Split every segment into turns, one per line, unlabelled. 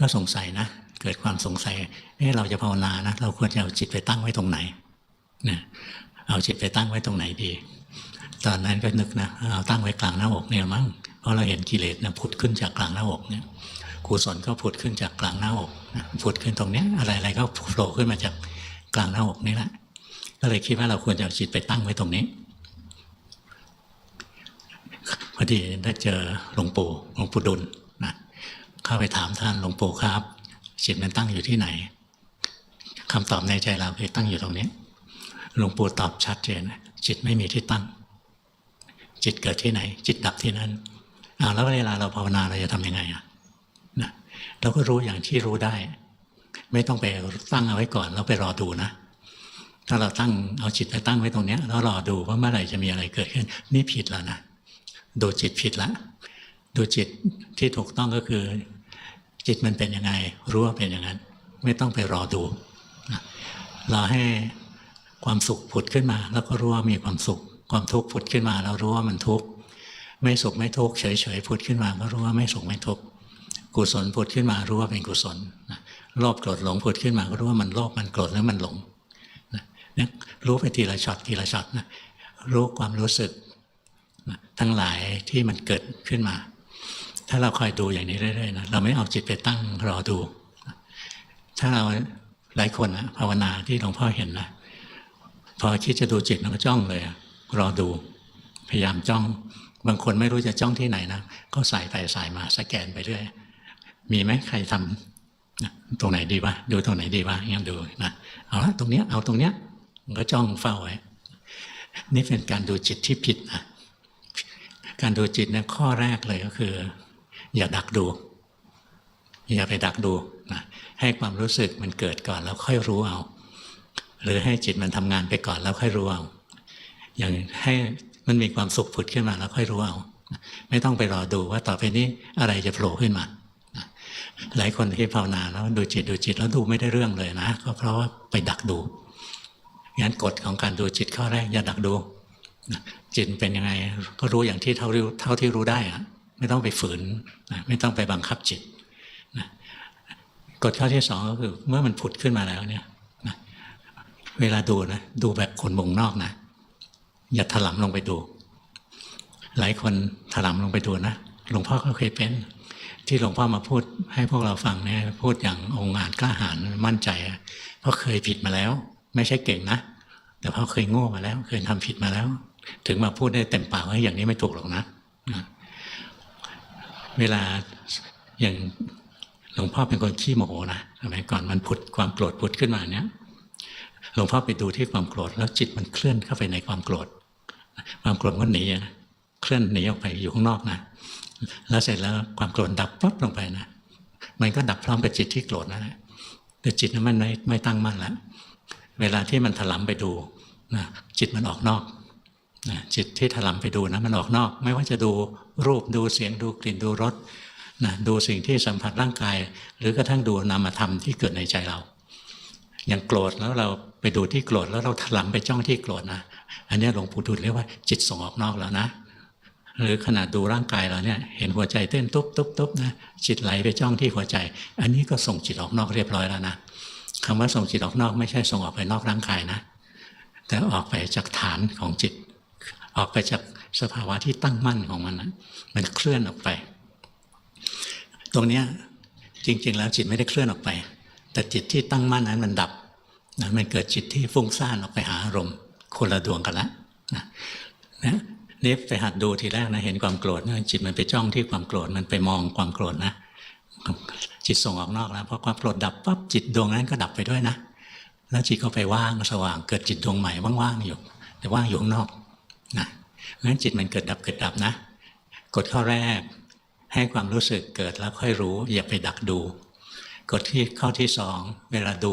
ก็สงสัยนะ เกิดความสงสัยเอ๊ะเราจะภาวนานะเราควรจะเอาจิตไปตั้งไว้ตรงไหนนะเอาจิตไปตั้งไว้ตรงไหนดี ตอนนั้นก็นึกนะเอาตั้งไว้กลางหน้าอกเนี่ยมั้งเพราะเราเห็นกิเลสนะผุดขึ้นจากกลางหน้าอกเนี่ยกุศลก็ผุดขึ้นจากกลางหน้าอกผุดขึ้นตรงเนี้ยอะไรๆก็โผล่ขึ้นมาจากกลางหน้าอกนี่แหละก็เลยคิดว่าเราควรจะเอาจิตไปตั้งไว้ตรงนี้พอดีได้เจอหลวงปู่หลวงปู่ดุล เข้าไปถามท่านหลวงปู่ครับ จิตมันตั้งอยู่ที่ไหนคำตอบในใจเราคือตั้งอยู่ตรงนี้หลวงปู่ตอบชัดเจนจิตไม่มีที่ตั้ง จิตเกิดที่ไหน จิตดับที่นั่นอ้าวแล้วเวลาเราภาวนาเราจะทำยังไงอะนะเราก็รู้อย่างที่รู้ได้ ไม่ต้องไปตั้งเอาไว้ก่อนแล้วไปรอดูนะ ถ้าเราตั้งเอาจิตไปตั้งไว้ตรงเนี้ยแล้วรอดูว่าเมื่อไหร่จะมีอะไรเกิดขึ้น นี่ผิดแล้วนะดูจิตผิดละ ดูจิตที่ถูกต้องก็คือ จิตมันเป็นยังไง รู้ว่าเป็นอย่างนั้น ไม่ต้องไปรอดูรอให้ความสุขผุดขึ้นมา แล้วก็รู้ว่ามีความสุข ความทุกข์ผุดขึ้นมา แล้วรู้ว่ามันทุกข์ไม่สุขไม่ทุกข์เฉยๆผุดขึ้นมา ก็รู้ว่าไม่สุขไม่ทุกข์กุศลผุดขึ้นมา รู้ว่าเป็นกุศลโลภโกรธหลงผุดขึ้นมา ก็รู้ว่ามันโลภมันโกรธแล้วมันหลงนะรู้ไปทีละช็อตทีละช็อตนะรู้ความรู้สึกทั้งหลายที่มันเกิดขึ้นมา ถ้าเราคอยดูอย่างนี้เรื่อยๆนะเราไม่เอาจิตไปตั้งรอดู ถ้าเราหลายคนนะภาวนาที่หลวงพ่อเห็นนะพอคิดจะดูจิตเราก็จ้องเลยรอดู พยายามจ้อง บางคนไม่รู้จะจ้องที่ไหนนะก็ใส่ไปใส่มาสแกนไปเรื่อยมีไหมใครทำนะตรงไหนดีวะดูตรงไหนดีวะงั้นดูนะเอาละตรงเนี้ยเอาตรงเนี้ยมันก็จ้องเฝ้าไว้นี่เป็นการดูจิตที่ผิดนะการดูจิตเนี่ยข้อแรกเลยก็คือ อย่าดักดู อย่าไปดักดูนะให้ความรู้สึกมันเกิดก่อนแล้วค่อยรู้เอา หรือให้จิตมันทำงานไปก่อนแล้วค่อยรู้เอา อย่างให้มันมีความสุขผุดขึ้นมาแล้วค่อยรู้เอา ไม่ต้องไปรอดูว่าต่อไปนี้อะไรจะโผล่ขึ้นมาหลายคนที่ภาวนาแล้วดูจิตดูจิตแล้วดูไม่ได้เรื่องเลยนะก็เพราะว่าไปดักดูงั้นกฎของการดูจิตข้อแรกอย่าดักดูจิตเป็นยังไงก็รู้อย่างที่เท่าที่เท่าที่รู้ได้อะ ไม่ต้องไปฝืนนะไม่ต้องไปบังคับจิตนะกฎข้อที่สองก็คือเมื่อมันผุดขึ้นมาแล้วเนี่ยนะเวลาดูนะดูแบบคนวงนอกนะ อย่าถลำลงไปดู หลายคนถลำลงไปดูนะหลวงพ่อก็เคยเป็น ที่หลวงพ่อมาพูดให้พวกเราฟังเนี่ยพูดอย่างองค์อาจกล้าหาญมั่นใจเพราะเคยผิดมาแล้ว ไม่ใช่เก่งนะ แต่เพราะเคยโง่มาแล้ว เคยทำผิดมาแล้ว ถึงมาพูดได้เต็มปากว่าอย่างนี้ไม่ถูกหรอกนะนะ เวลาอย่างหลวงพ่อเป็นคนขี้โมโหนะสมัยก่อนมันผุดความโกรธผุดขึ้นมาเนี้ยหลวงพ่อไปดูที่ความโกรธแล้วจิตมันเคลื่อนเข้าไปในความโกรธความโกรธมันหนีนะเคลื่อนหนีออกไปอยู่ข้างนอกนะแล้วเสร็จแล้วความโกรธดับปั๊บลงไปนะมันก็ดับพร้อมกับจิตที่โกรธนั่นแหละแต่จิตนั้นมันไม่ไม่ตั้งมั่นแล้วเวลาที่มันถลำไปดูนะจิตมันออกนอก จิตที่ถลำไปดูนะมันออกนอก ไม่ว่าจะดูรูปดูเสียงดูกลิ่นดูรสนะดูสิ่งที่สัมผัสร่างกาย หรือกระทั่งดูนามธรรมที่เกิดในใจเรา อย่างโกรธแล้วเราไปดูที่โกรธแล้วเราถลำไปจ้องที่โกรธนะ อันนี้หลวงปู่ดูลเรียกว่าจิตส่งออกนอกแล้วนะ หรือขนาดดูร่างกายเราเนี่ยเห็นหัวใจเต้นตุ๊บตุ๊บตุ๊บนะจิตไหลไปจ้องที่หัวใจ อันนี้ก็ส่งจิตออกนอกเรียบร้อยแล้วนะคำว่าส่งจิตออกนอกไม่ใช่ส่งออกไปนอกร่างกายนะ แต่ออกไปจากฐานของจิต ออกไปจากสภาวะที่ตั้งมั่นของมันนะมันเคลื่อนออกไป ตรงเนี้ยจริง ๆ แล้วจิตไม่ได้เคลื่อนออกไป แต่จิตที่ตั้งมั่นนั้นมันดับนะมันเกิดจิตที่ฟุ้งซ่านออกไปหาอารมณ์คนละดวงกันละนะนะนี่ไปหัดดูทีแรกนะเห็นความโกรธนะจิตมันไปจ้องที่ความโกรธมันไปมองความโกรธนะจิตส่งออกนอกแล้วพอความโกรธดับปั๊บจิตดวงนั้นก็ดับไปด้วยนะ แล้วจิตก็ไปว่างสว่างเกิดจิตดวงใหม่ว่างๆอยู่ แต่ว่างอยู่ข้างนอก นะงั้นจิตมันเกิดดับเกิดดับนะกฎข้อแรกให้ความรู้สึกเกิดแล้วค่อยรู้ อย่าไปดักดูกฎที่ข้อที่สองเวลาดู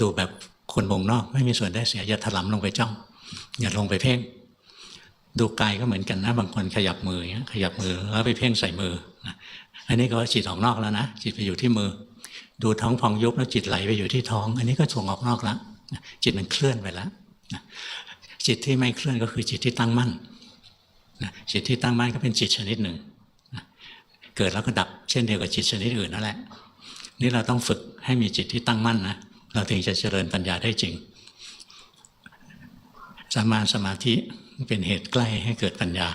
ดูแบบคนวงนอก ไม่มีส่วนได้เสียอย่าถลำลงไปจ้อง อย่าลงไปเพ่ง ดูกายก็เหมือนกันนะบางคนขยับมืออย่างนี้ขยับมือแล้วไปเพ่งใส่มืออันนี้ก็จิตออกนอกแล้วนะจิตไปอยู่ที่มือ ดูท้องพองยุบแล้วจิตไหลไปอยู่ที่ท้อง อันนี้ก็ส่งออกนอกแล้วจิตมันเคลื่อนไปแล้ว จิตที่ไม่เคลื่อนก็คือจิตที่ตั้งมั่นจิตที่ตั้งมั่นก็เป็นจิตชนิดหนึ่งเกิดแล้วก็ดับเช่นเดียวกับจิตชนิดอื่นนั่นแหละ นี่เราต้องฝึกให้มีจิตที่ตั้งมั่นนะเราถึงจะเจริญปัญญาได้จริงสมาสมาธิเป็นเหตุใกล้ให้เกิดปัญญา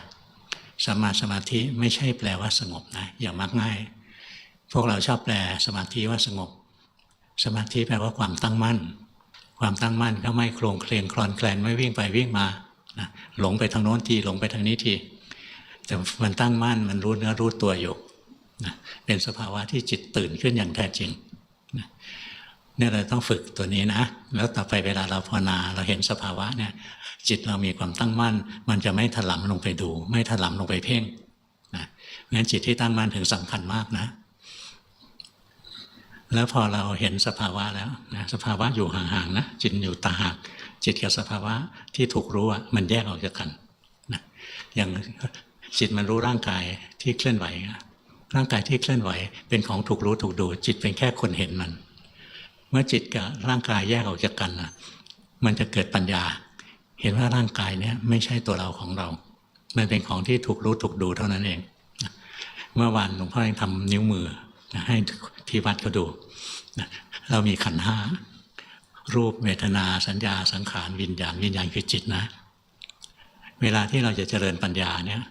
สมาสมาธิไม่ใช่แปลว่าสงบนะอย่างมักง่าย พวกเราชอบแปลสมาธิว่าสงบ สมาธิแปลว่าความตั้งมั่น ความตั้งมั่นก็ไม่โครงเคลงคลอนแคลนไม่วิ่งไปวิ่งมานะหลงไปทางโน้นทีหลงไปทางนี้ทีแต่มันตั้งมั่นมันรู้เนื้อรู้ตัวอยู่นะเป็นสภาวะที่จิตตื่นขึ้นอย่างแท้จริงนะเนี่ยเราต้องฝึกตัวนี้นะ แล้วต่อไปเวลาเราภาวนาเราเห็นสภาวะเนี่ย จิตเรามีความตั้งมั่น มันจะไม่ถลำลงไปดู ไม่ถลำลงไปเพ่งนะงั้นจิตที่ตั้งมั่นถึงสำคัญมากนะ แล้วพอเราเห็นสภาวะแล้วนะสภาวะอยู่ห่างๆนะจิตอยู่ตาหากจิตกับสภาวะที่ถูกรู้มันแยกออกจากกันนะอย่างจิตมันรู้ร่างกายที่เคลื่อนไหว ร่างกายที่เคลื่อนไหว เป็นของถูกรู้ถูกดู จิตเป็นแค่คนเห็นมัน เมื่อจิตกับร่างกายแยกออกจากกันนะมันจะเกิดปัญญา เห็นว่าร่างกายเนี้ยไม่ใช่ตัวเราของเรา มันเป็นของที่ถูกรู้ถูกดูเท่านั้นเอง เมื่อวานหลวงพ่อยังทำนิ้วมือ ให้ที่วัดเขาดู เรามีขันห้ารูปเวทนาสัญญาสังขารวิญญาณวิญญาณคือจิตนะ เวลาที่เราจะเจริญปัญญาเนี่ย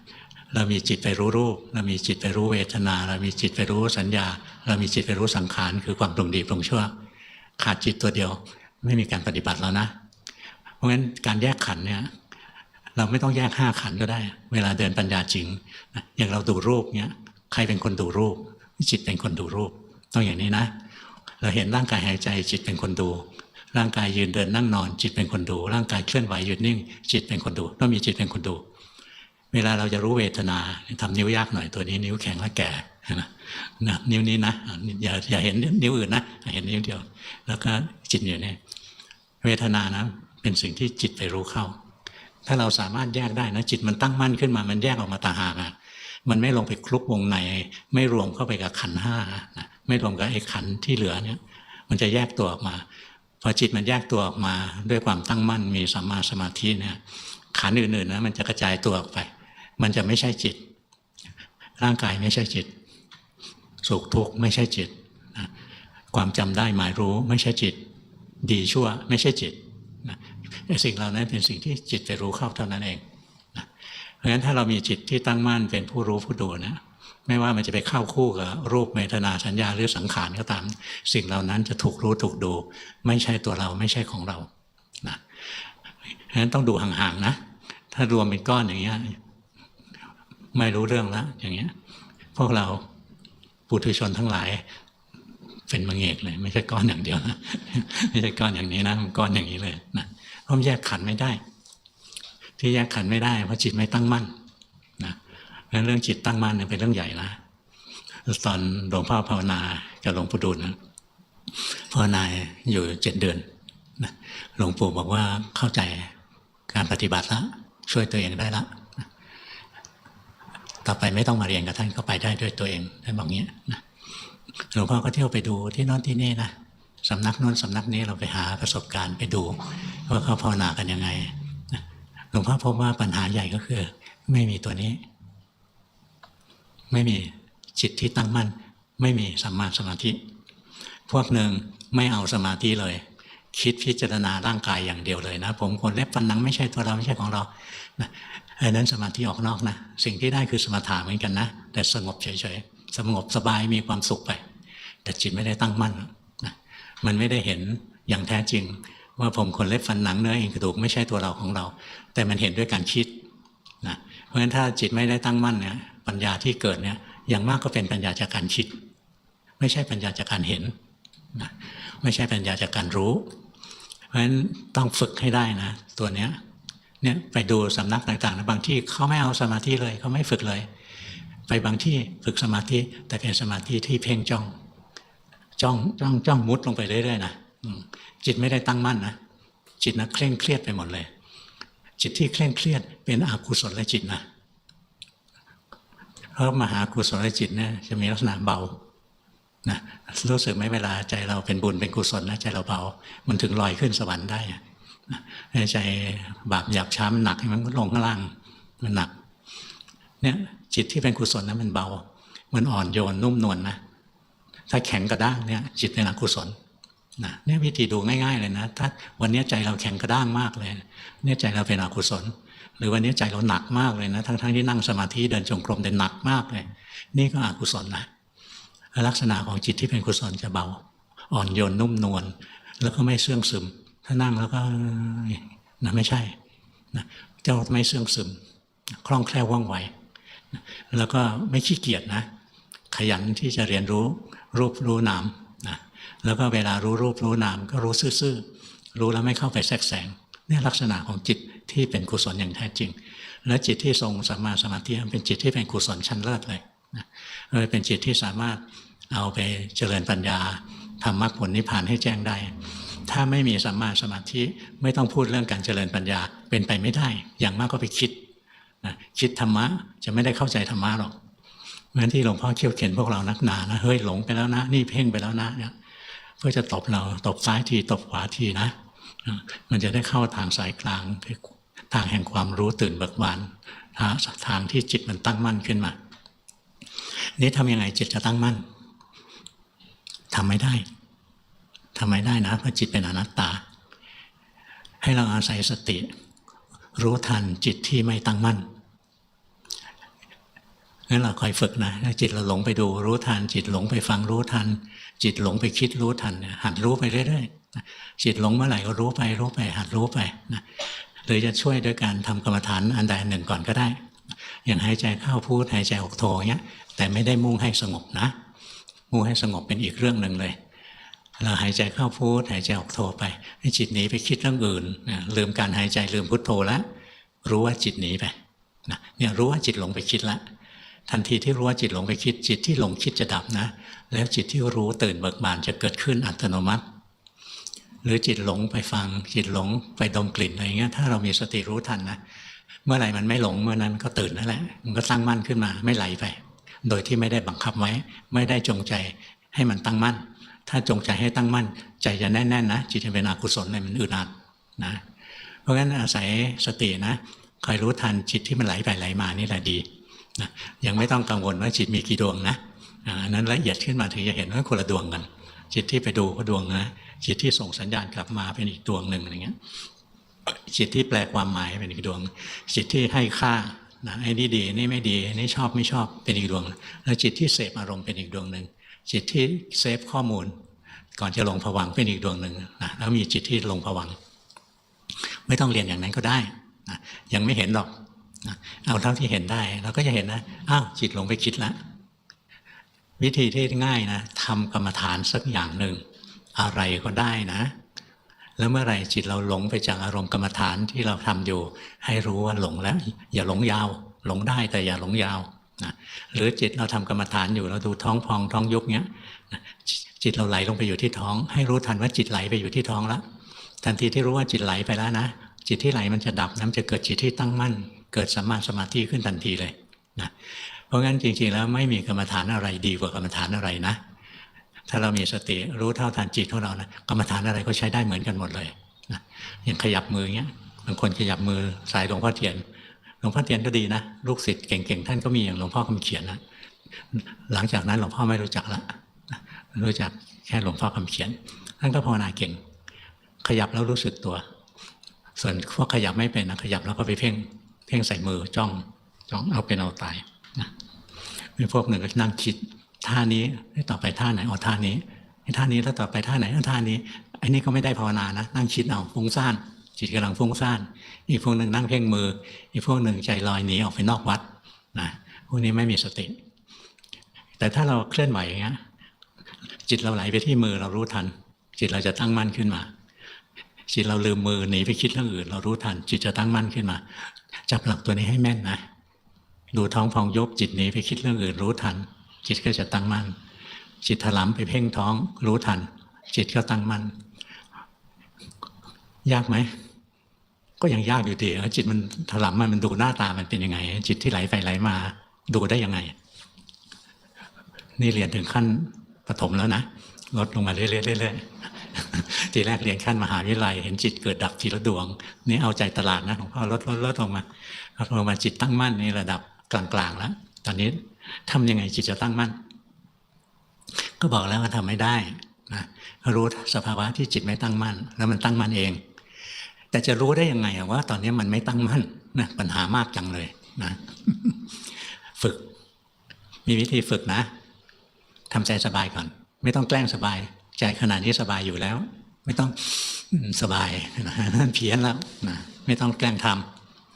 เรามีจิตไปรู้รูป เรามีจิตไปรู้เวทนา เรามีจิตไปรู้สัญญา เรามีจิตไปรู้สังขารคือความปรุงดีปรุงชั่ว ขาดจิตตัวเดียว ไม่มีการปฏิบัติแล้วนะ เพราะงั้นการแยกขันเนี่ยเราไม่ต้องแยกห้าขันก็ได้ เวลาเดินปัญญาจริงอย่างเราดูรูปเนี่ยใครเป็นคนดูรูป จิตเป็นคนดูรูป ต้องอย่างนี้นะ เราเห็นร่างกายหายใจ จิตเป็นคนดู ร่างกายยืนเดินนั่งนอน จิตเป็นคนดู ร่างกายเคลื่อนไหวหยุดนิ่ง จิตเป็นคนดู ต้องมีจิตเป็นคนดู เวลาเราจะรู้เวทนาทำนิ้วยากหน่อยตัวนี้นิ้วแข็งและแก่นะนิ้วนี้นะอย่าอย่าเห็นนิ้วอื่นนะเห็นนิ้วเดียว แล้วก็จิตอยู่เนี่ยเวทนานะเป็นสิ่งที่จิตไปรู้เข้า ถ้าเราสามารถแยกได้นะจิตมันตั้งมั่นขึ้นมามันแยกออกมาต่างหากอะ มันไม่ลงไปคลุกวงใน ไม่รวมเข้าไปกับขันห้านะไม่รวมกับไอ้ขันที่เหลือเนี่ยมันจะแยกตัวออกมา พอจิตมันแยกตัวออกมา ด้วยความตั้งมั่นมีสัมมาสมาธิเนี่ยขันอื่นๆนะมันจะกระจายตัวออกไป มันจะไม่ใช่จิต ร่างกายไม่ใช่จิต สุขทุกข์ไม่ใช่จิตนะความจำได้หมายรู้ไม่ใช่จิต ดีชั่วไม่ใช่จิตนะไอสิ่งเหล่านั้นเป็นสิ่งที่จิตไปรู้เข้าเท่านั้นเอง เพราะฉะนั้นถ้าเรามีจิตที่ตั้งมั่นเป็นผู้รู้ผู้ดูนะไม่ว่ามันจะไปเข้าคู่กับรูปเวทนาสัญญาหรือสังขารก็ตาม สิ่งเหล่านั้นจะถูกรู้ถูกดู ไม่ใช่ตัวเราไม่ใช่ของเรานะเพราะฉะนั้นต้องดูห่างๆนะ ถ้ารวมเป็นก้อนอย่างเงี้ยไม่รู้เรื่องล้วอย่างเงี้ย พวกเราปุถุชนทั้งหลาย เป็นมังเอกเลย ไม่ใช่ก้อนอย่างเดียวนะไม่ใช่ก้อนอย่างนี้นะมันก้อนอย่างนี้เลยนะเพราะมันแยกขันไม่ได้ ที่แยกขันไม่ได้เพราะจิตไม่ตั้งมั่นนะนั้นเรื่องจิตตั้งมั่นเนี่ยเป็นเรื่องใหญ่นะตอนหลวงพ่อภาวนากับหลวงปู่ดูลนะภาวนาอยู่เจ็ดเดือนนะหลวงปู่บอกว่าเข้าใจการปฏิบัติแล้วช่วยตัวเองได้ละต่อไปไม่ต้องมาเรียนกับท่านก็ไปได้ด้วยตัวเองท่านบอกงี้นะหลวงพ่อก็เที่ยวไปดูที่นอนที่นี่นะสำนักโน้นสำนักนี้เราไปหาประสบการณ์ไปดูว่าเขาภาวนากันยังไง ลวงพ่อพบว่าปัญหาใหญ่ก็คือ ไม่มีตัวนี้ ไม่มีจิตที่ตั้งมั่น ไม่มีสัมมาสมาธิ พวกหนึ่งไม่เอาสมาธิเลย คิดพิจารณาร่างกายอย่างเดียวเลยนะ ผมคนเล็บฟันนังไม่ใช่ตัวเราไม่ใช่ของเรานะอันนั้นสมาธิออกนอกนะ สิ่งที่ได้คือสมถะเหมือนกันนะ แต่สงบเฉยๆสงบสบายมีความสุขไป แต่จิตไม่ได้ตั้งมั่นนะมันไม่ได้เห็นอย่างแท้จริง ว่าผมคนเล็บฟันหนังเนื้อเอ็นกระดูกไม่ใช่ตัวเราของเรา แต่มันเห็นด้วยการคิดนะเพราะฉะนั้นถ้าจิตไม่ได้ตั้งมั่นเนี่ยปัญญาที่เกิดเนี่ยอย่างมากก็เป็นปัญญาจากการคิด ไม่ใช่ปัญญาจากการเห็นนะไม่ใช่ปัญญาจากการรู้ เพราะฉะนั้นต้องฝึกให้ได้นะ ตัวเนี้ยเนี่ยไปดูสำนักต่างๆนะบางที่เขาไม่เอาสมาธิเลยเขาไม่ฝึกเลย ไปบางที่ฝึกสมาธิแต่เป็นสมาธิที่เพ่งจ้อง จ้องจ้องจ้องมุดลงไปเรื่อยๆนะ จิตไม่ได้ตั้งมั่นนะจิตนะเคร่งเครียดไปหมดเลย จิตที่เคร่งเครียดเป็นอกุศลจิตนะเพราะมหากุศลจิตเนี่ยจะมีลักษณะเบานะรู้สึกไหมเวลาใจเราเป็นบุญเป็นกุศลนะใจเราเบา มันถึงลอยขึ้นสวรรค์ได้นะใจบาปหยาบช้ามันหนักมันก็ลงข้างล่างมันหนักเนี่ยจิตที่เป็นกุศลนะมันเบา มันอ่อนโยนนุ่มนวลนะถ้าแข็งกระด้างเนี่ยจิตเป็นอกุศล นะเนี่ยวิธีดูง่ายๆเลยนะ ถ้าวันนี้ใจเราแข็งกระด้างมากเลย เนี่ยใจเราเป็นอกุศล หรือวันนี้ใจเราหนักมากเลยนะ ทั้งๆที่นั่งสมาธิเดินจงกรมแต่หนักมากเลย นี่ก็อกุศลนะ ลักษณะของจิตที่เป็นกุศลจะเบา อ่อนโยนนุ่มนวล แล้วก็ไม่เสื่องซึม ถ้านั่งแล้วก็นะไม่ใช่นะเจ้าไม่เสื่องซึม คล่องแคล่วว่องไว แล้วก็ไม่ขี้เกียจนะ ขยันที่จะเรียนรู้รูปรู้นาม แล้วก็เวลารู้รูปรู้นามก็รู้ซื่อๆรู้แล้วไม่เข้าไปแทรกแซงนี่ลักษณะของจิตที่เป็นกุศลอย่างแท้จริง และจิตที่ทรงสัมมาสมาธิเป็นจิตที่เป็นกุศลชั้นเลิศเลยนะเป็นจิตที่สามารถเอาไปเจริญปัญญาทำมรรคผลนิพพานให้แจ้งได้ ถ้าไม่มีสัมมาสมาธิไม่ต้องพูดเรื่องการเจริญปัญญาเป็นไปไม่ได้ อย่างมากก็ไปคิดนะคิดธรรมะจะไม่ได้เข้าใจธรรมะหรอกเหมือนที่หลวงพ่อเขี่ยวเข็นพวกเรานักหนานะเฮ้ยหลงไปแล้วนะ นี่เพ่งไปแล้วนะเนี่ย เพื่อจะตบเราตบซ้ายทีตบขวาทีนะ มันจะได้เข้าทางสายกลางคือทางแห่งความรู้ตื่นเบิกบานทางที่จิตมันตั้งมั่นขึ้นมา นี่ทำยังไงจิตจะตั้งมั่นทำไม่ได้ทำไม่ได้นะเพราะจิตเป็นอนัตตา ให้เราอาศัยสติ รู้ทันจิตที่ไม่ตั้งมั่นงั้นเราคอยฝึกนะถ้าจิตเราหลงไปดูรู้ทัน จิตหลงไปฟังรู้ทัน จิตหลงไปคิดรู้ทันหัดรู้ไปเรื่อยๆจิตหลงเมื่อไหร่ก็รู้ไปรู้ไป หัดรู้ไปนะหรือจะช่วยด้วยการทำกรรมฐานอันใดหนึ่งก่อนก็ได้ อย่างหายใจเข้าพูดหายใจออกโทเงี้ยแต่ไม่ได้มุ่งให้สงบนะ มุ่งให้สงบเป็นอีกเรื่องหนึ่งเลยเราหายใจเข้าพูดหายใจออกโทไปให้จิตหนีไปคิดเรื่องอื่นนะลืมการหายใจลืมพุทโธแล้วรู้ว่าจิตหนีไปนะเนี่ยรู้ว่าจิตหลงไปคิดแล้ว ทันทีที่รู้ว่าจิตหลงไปคิดจิตที่หลงคิดจะดับนะ แล้วจิตที่รู้ตื่นเบิกบานจะเกิดขึ้นอัตโนมัติ หรือจิตหลงไปฟัง จิตหลงไปดมกลิ่นอะไรเงี้ยถ้าเรามีสติรู้ทันนะเมื่อไหร่มันไม่หลงเมื่อนั้นก็ตื่นนั่นแหละมันก็ตั้งมั่นขึ้นมาไม่ไหลไป โดยที่ไม่ได้บังคับไว้ ไม่ได้จงใจให้มันตั้งมั่น ถ้าจงใจให้ตั้งมั่น ใจจะแน่นๆนะจิตจะเป็นอกุศลเลยมันอึดอัดนะ เพราะฉะนั้นอาศัยสตินะคอยรู้ทันจิตที่มันไหลไปไหลมานี่แหละดี ยังไม่ต้องกังวลว่าจิตมีกี่ดวงนะอันนั้นละเอียดขึ้นมาถึงจะเห็นว่าคนละดวงกัน จิตที่ไปดูก็ดวงนะจิตที่ส่งสัญญาณกลับมาเป็นอีกดวงหนึ่งอะไรเงี้ยจิตที่แปลความหมายเป็นอีกดวง จิตที่ให้ค่านะไอ้นี่ดีนี่ไม่ดีนี่ชอบไม่ชอบเป็นอีกดวง แล้วจิตที่เสพอารมณ์เป็นอีกดวงหนึ่งจิตที่เซฟข้อมูล ก่อนจะลงผวังเป็นอีกดวงหนึ่งนะแล้วมีจิตที่ลงผวัง ไม่ต้องเรียนอย่างนั้นก็ได้นะยังไม่เห็นหรอก เอาเท่าที่เห็นได้ เราก็จะเห็นนะอ้าวจิตลงไปคิดแล้ววิธีที่ง่ายนะทำกรรมฐานสักอย่างหนึ่ง อะไรก็ได้นะ แล้วเมื่อไรจิตเราหลงไปจากอารมณ์กรรมฐานที่เราทำอยู่ ให้รู้ว่าหลงแล้ว อย่าหลงยาว หลงได้แต่อย่าหลงยาวนะหรือจิตเราทำกรรมฐานอยู่เราดูท้องพองท้องยุบเนี้ยจิตเราไหลลงไปอยู่ที่ท้อง ให้รู้ทันว่าจิตไหลไปอยู่ที่ท้องแล้วทันทีที่รู้ว่าจิตไหลไปแล้วนะจิตที่ไหลมันจะดับน้ำจะเกิดจิตที่ตั้งมั่น เกิดสัมมาสมาธิขึ้นทันทีเลยนะเพราะงั้นจริงๆแล้วไม่มีกรรมฐานอะไรดีกว่ากรรมฐานอะไรนะ ถ้าเรามีสติรู้เท่าทันจิตของเรานะกรรมฐานอะไรก็ใช้ได้เหมือนกันหมดเลยนะอย่างขยับมือเงี้ยบางคนขยับมือสายหลวงพ่อเทียนหลวงพ่อเทียนก็ดีนะลูกศิษย์เก่งๆท่านก็มีอย่างหลวงพ่อคำเขียนนะหลังจากนั้นหลวงพ่อไม่รู้จักละรู้จักแค่หลวงพ่อคำเขียนท่านก็ภาวนาเก่ง ขยับแล้วรู้สึกตัว ส่วนพวกขยับไม่เป็นนะขยับแล้วก็ไปเพ่ง เพ่งใส่มือจ้องจ้องเอาเป็นเอาตายนะมีพวกหนึ่งก็นั่งคิดท่านี้ต่อไปท่าไหนเอาท่านี้ท่านี้แล้วต่อไปท่าไหนเอาท่านี้ไอ้นี่ก็ไม่ได้ภาวนานะ นั่งคิดเอาฟุ้งซ่านจิตกำลังฟุ้งซ่านอีกพวกหนึ่งนั่งเพ่งมือ อีกพวกหนึ่งใจลอยหนีออกไปนอกวัดนะพวกนี้ไม่มีสติ แต่ถ้าเราเคลื่อนไหวอย่างเงี้ยจิตเราไหลไปที่มือเรารู้ทัน จิตเราจะตั้งมั่นขึ้นมาจิตเราลืมมือหนีไปคิดเรื่องอื่น เรารู้ทัน จิตจะตั้งมั่นขึ้นมา จับหลักตัวนี้ให้แม่นนะดูท้องพองยบจิตหนีไปคิดเรื่องอื่นรู้ทัน จิตก็จะตั้งมั่นจิตถลำไปเพ่งท้องรู้ทัน จิตก็ตั้งมั่นยากไหมก็ยังยากอยู่ดีจิตมันถลำมันมันดูหน้าตามันเป็นยังไง จิตที่ไหลไปไหลมา ดูได้ยังไง นี่เรียนถึงขั้นปฐมแล้วนะลดลงมาเรื่อยๆ ทีแรกเรียนขั้นมหาวิทยาลัยเห็นจิตเกิดดับทีละดวง นี่เอาใจตลาดนะหลวงพ่อลดลดลดลงมาลดลงมาจิตตั้งมั่นในระดับกลางๆแล้วตอนนี้ทำยังไงจิตจะตั้งมั่น ก็บอกแล้วว่าทำไม่ได้นะรู้สภาวะที่จิตไม่ตั้งมั่น แล้วมันตั้งมั่นเอง แต่จะรู้ได้ยังไงว่า ตอนนี้มันไม่ตั้งมั่นนะปัญหามากจังเลยนะฝึก มีวิธีฝึกนะทำใจสบายก่อน ไม่ต้องแกล้งสบาย ใจขนาดนี้สบายอยู่แล้ว ไม่ต้องสบายนั่นเพี้ยนแล้วนะไม่ต้องแกล้งท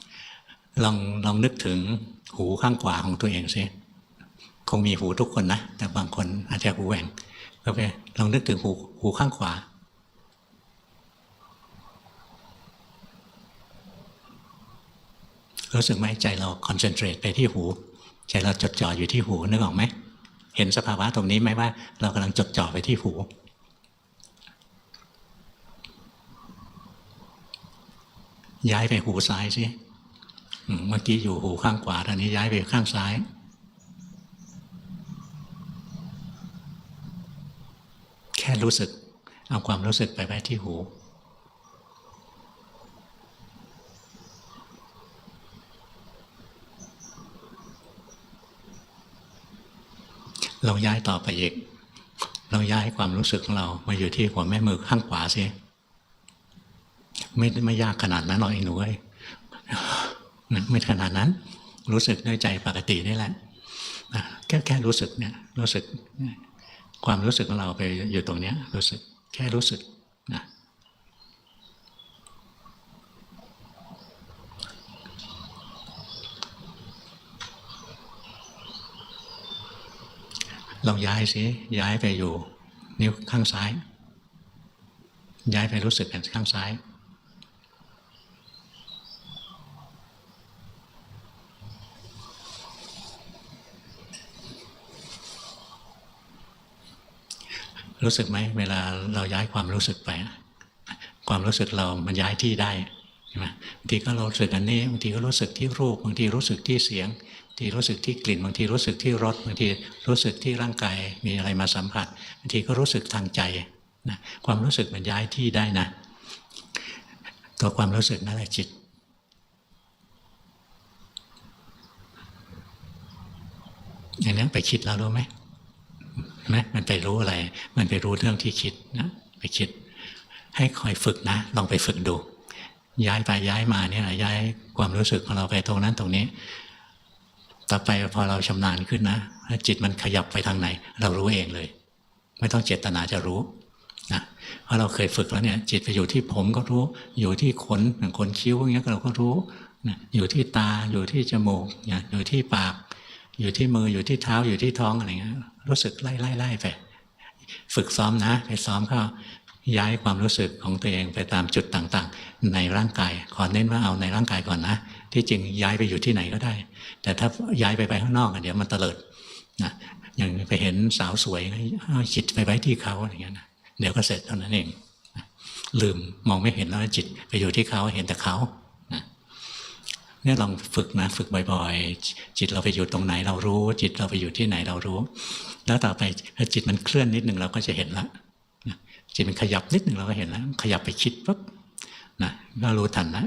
ำลองลองนึกถึงหูข้างขวาของตัวเองสิคงมีหูทุกคนนะ แต่บางคนอาจจะหูแหว่งก็ไปลองนึกถึงหูหูข้างขวารู้สึกไหมใจเราคอนเซนเทรตไปที่หู ใจเราจดจ่ออยู่ที่หูนึกออกไหม เห็นสภาวะตรงนี้ไหมว่า เรากำลังจดจ่อไปที่หู ย้ายไปหูซ้ายสิเมื่อกี้อยู่หูข้างขวาตอนนี้ย้ายไปข้างซ้าย แค่รู้สึก เอาความรู้สึกไปไว้ที่หูเราย้ายต่อไปอีก เราย้ายความรู้สึกของเรามาอยู่ที่หัวแม่มือข้างขวาสิ ไม่ไม่ยากขนาดนั้นหรอกไอ้หนูเอ้ยนะไม่ขนาดนั้น รู้สึกด้วยใจปกตินี่แหละนะแค่แค่รู้สึกเนี่ยรู้สึก ความรู้สึกของเราไปอยู่ตรงเนี้ย รู้สึกแค่รู้สึกนะลองย้ายสิย้ายไปอยู่ นิ้วข้างซ้าย ย้ายไปรู้สึกกันข้างซ้าย รู้สึกไหมเวลาเราย้ายความรู้สึกไป ความรู้สึกเรามันย้ายที่ได้ใช่ไหมบางทีก็เรารู้สึกอันนี้บางทีก็รู้สึกที่รูปบางทีรู้สึกที่เสียงบางทีรู้สึกที่กลิ่นบางทีรู้สึกที่รสบางทีรู้สึกที่ร่างกายมีอะไรมาสัมผัสบางทีก็รู้สึกทางใจนะความรู้สึกมันย้ายที่ได้นะ ตัวความรู้สึกนั่นแหละจิตอย่างนั้นไปคิดแล้วรู้ไหม ไหมมันไปรู้อะไร มันไปรู้เรื่องที่คิดนะไปคิด ให้คอยฝึกนะ ลองไปฝึกดู ย้ายไปย้ายมาเนี่ยย้ายความรู้สึกของเราไปตรงนั้นตรงนี้ ต่อไปพอเราชำนาญขึ้นนะจิตมันขยับไปทางไหน เรารู้เองเลย ไม่ต้องเจตนาจะรู้นะเพราะเราเคยฝึกแล้วเนี่ย จิตไปอยู่ที่ผมก็รู้ อยู่ที่ขนอย่างขนคิ้วอย่างเงี้ยเราก็รู้นะอยู่ที่ตาอยู่ที่จมูกอยู่ที่ปาก อยู่ที่มืออยู่ที่เท้าอยู่ที่ท้องอะไรเงี้ยรู้สึกไล่ไล่ไล่ไปฝึกซ้อมนะไปซ้อมเข้าย้ายความรู้สึกของตัวเองไปตามจุดต่างๆ ในร่างกายขอเน้นว่าเอาในร่างกายก่อนนะ ที่จริงย้ายไปอยู่ที่ไหนก็ได้ แต่ถ้าย้ายไปไปข้างนอกอะเดี๋ยวมันเตลิดนะอย่างไปเห็นสาวสวยจิตไปไว้ที่เขาอะไรเงี้ยนะเดี๋ยวก็เสร็จเท่านั้นเองลืมมองไม่เห็นแล้วจิตไปอยู่ที่เขาเห็นแต่เขา เนี่ยลองฝึกนะฝึกบ่อยๆ จิตเราไปอยู่ตรงไหนเรารู้ จิตเราไปอยู่ที่ไหนเรารู้ แล้วต่อไปถ้าจิตมันเคลื่อนนิดหนึ่งเราก็จะเห็นละจิตมันขยับนิดหนึ่งเราก็เห็นแล้ว ขยับไปคิดปุ๊บนะก็รู้ทันนะ